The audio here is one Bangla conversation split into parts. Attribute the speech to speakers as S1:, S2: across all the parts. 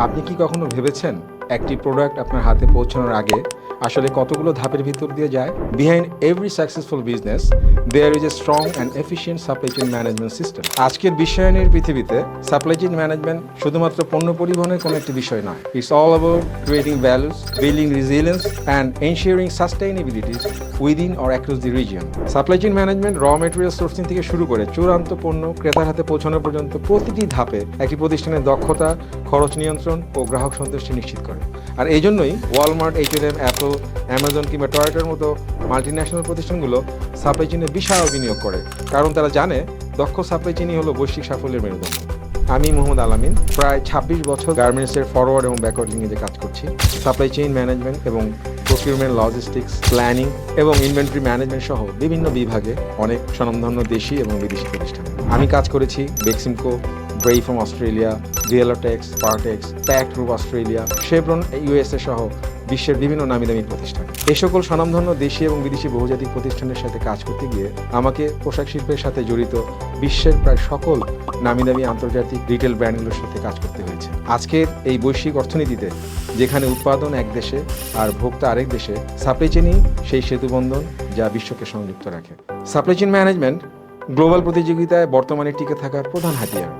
S1: আপনি কি কখনো ভেবেছেন একটি প্রোডাক্ট আপনার হাতে পৌঁছানোর আগে আসলে কতগুলো ধাপের ভিতর দিয়ে যায়? Behind every successful business there is a strong and efficient supply chain management system আজকের বিশ্বায়নের পৃথিবীতে সাপ্লাই চেইন ম্যানেজমেন্ট শুধুমাত্র পণ্য পরিবহনের কোনো একটি বিষয় নয়। It's all about creating values building resilience and ensuring sustainabilities within or across the region supply chain management র মেটেরিয়াল সোর্সিং থেকে শুরু করে চূড়ান্ত পণ্য ক্রেতার হাতে পৌঁছানো পর্যন্ত প্রতিটি ধাপে একটি প্রতিষ্ঠানের দক্ষতা, খরচ নিয়ন্ত্রণ ও গ্রাহক সন্তুষ্টি নিশ্চিত করে। আর এই জন্যই Walmart H M Apple Amazon কিংবা টয়োটার মতো মাল্টি ন্যাশনাল প্রতিষ্ঠানগুলো সাপ্লাই চেইনে বিশাল বিনিয়োগ করে। কারণ তারা জানে দক্ষ সাপ্লাই চেইনই হলো বৈশ্বিক সাফল্যের মেরুদণ্ড। আমি মোহাম্মদ আলামিন, প্রায় ছাব্বিশ বছর গার্মেন্টসের ফরওয়ার্ড এবং ব্যাকওয়ার্ড লিঙ্গেজে কাজ করছি। সাপ্লাই চেইন ম্যানেজমেন্ট এবং প্রকিউরমেন্ট লজিস্টিক্স প্ল্যানিং এবং ইনভেন্টরি ম্যানেজমেন্ট সহ বিভিন্ন বিভাগে অনেক স্বনামধন্য দেশি এবং বিদেশি প্রতিষ্ঠান। আমি কাজ করেছি বেক্সিমকো ব্রেই from Australia ভিএলওটেক্স Partex pack group Australia Chevron USA সহ বিশ্বের বিভিন্ন নামি দামি প্রতিষ্ঠান। এই সকল স্বনামধন্য দেশি এবং বিদেশি বহুজাতিক প্রতিষ্ঠানের সাথে কাজ করতে গিয়ে আমাকে পোশাক শিল্পের সাথে জড়িত বিশ্বের প্রায় সকল নামি দামি আন্তর্জাতিক রিটেল ব্র্যান্ডগুলোর সাথে কাজ করতে হয়েছে। আজকের এই বৈশ্বিক অর্থনীতিতে, যেখানে উৎপাদন এক দেশে আর ভোক্তা আরেক দেশে সাপ্লাই চেনই সেই সেতুবন্ধন যা বিশ্বকে সংযুক্ত রাখে। সাপ্লাই চেন ম্যানেজমেন্ট গ্লোবাল প্রতিযোগিতায় বর্তমানে টিকে থাকার প্রধান হাতিয়ার।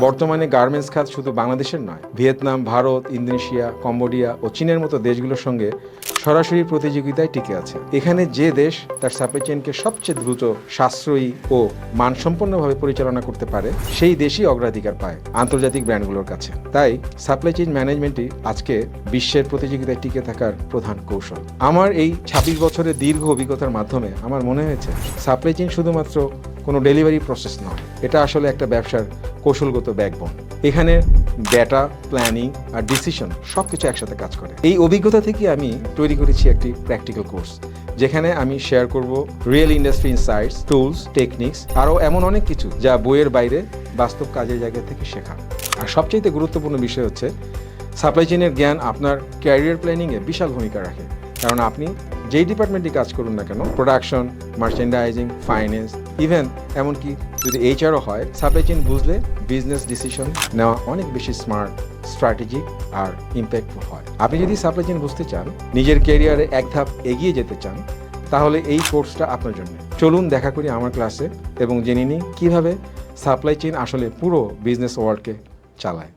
S1: বর্তমানে গার্মেন্টস খাত শুধু বাংলাদেশের নয়, ভিয়েতনাম, ভারত, ইন্দোনেশিয়া, কম্বোডিয়া ও চীনের মতো দেশগুলোর সঙ্গে সরাসরি প্রতিযোগিতায় টিকে আছে। এখানে যে দেশ তার সাপ্লাই চেইনকে সবচেয়ে দ্রুত, সাশ্রয়ী ও মানসম্পন্নভাবে পরিচালনা করতে পারে, সেই দেশই অগ্রাধিকার পায় আন্তর্জাতিক ব্র্যান্ডগুলোর কাছে। তাই সাপ্লাই চেইন ম্যানেজমেন্টই আজকে বিশ্বের প্রতিযোগিতায় টিকে থাকার প্রধান কৌশল। আমার এই ছাব্বিশ বছরের দীর্ঘ অভিজ্ঞতার মাধ্যমে আমার মনে হয়েছে সাপ্লাই চেইন শুধুমাত্র কোনো ডেলিভারি প্রসেস নয়, এটা আসলে একটা ব্যবসার কৌশলগত ব্যাকবোন এখানে ডেটা প্ল্যানিং আর ডিসিশন সব কিছু একসাথে কাজ করে। এই অভিজ্ঞতা থেকে আমি তৈরি করেছি একটি প্র্যাকটিক্যাল কোর্স যেখানে আমি শেয়ার করব real industry insights tools techniques আরও এমন অনেক কিছু যা বইয়ের বাইরে বাস্তব কাজের জায়গা থেকে শেখা। আর সবচেয়ে গুরুত্বপূর্ণ বিষয় হচ্ছে সাপ্লাই চেইনের জ্ঞান আপনার ক্যারিয়ার প্ল্যানিংয়ে বিশাল ভূমিকা রাখে। কারণ আপনি যেই ডিপার্টমেন্টে কাজ করুন না কেন প্রোডাকশন মার্চেন্ডাইজিং ফাইন্যান্স ইভেন এমনকি যদি এইচআরও হয় সাপ্লাই চেইন বুঝলে বিজনেস ডিসিশন নেওয়া অনেক বেশি স্মার্ট স্ট্র্যাটেজিক আর ইম্প্যাক্টফুল হয়। আপনি যদি সাপ্লাই চেইন বুঝতে চান, নিজের ক্যারিয়ারে এক ধাপ এগিয়ে যেতে চান, তাহলে এই কোর্সটা আপনার জন্য। চলুন দেখা করি আমার ক্লাসে এবং জেনে নিই কীভাবে সাপ্লাই চেইন আসলে পুরো বিজনেস ওয়ার্ল্ডকে চালায়।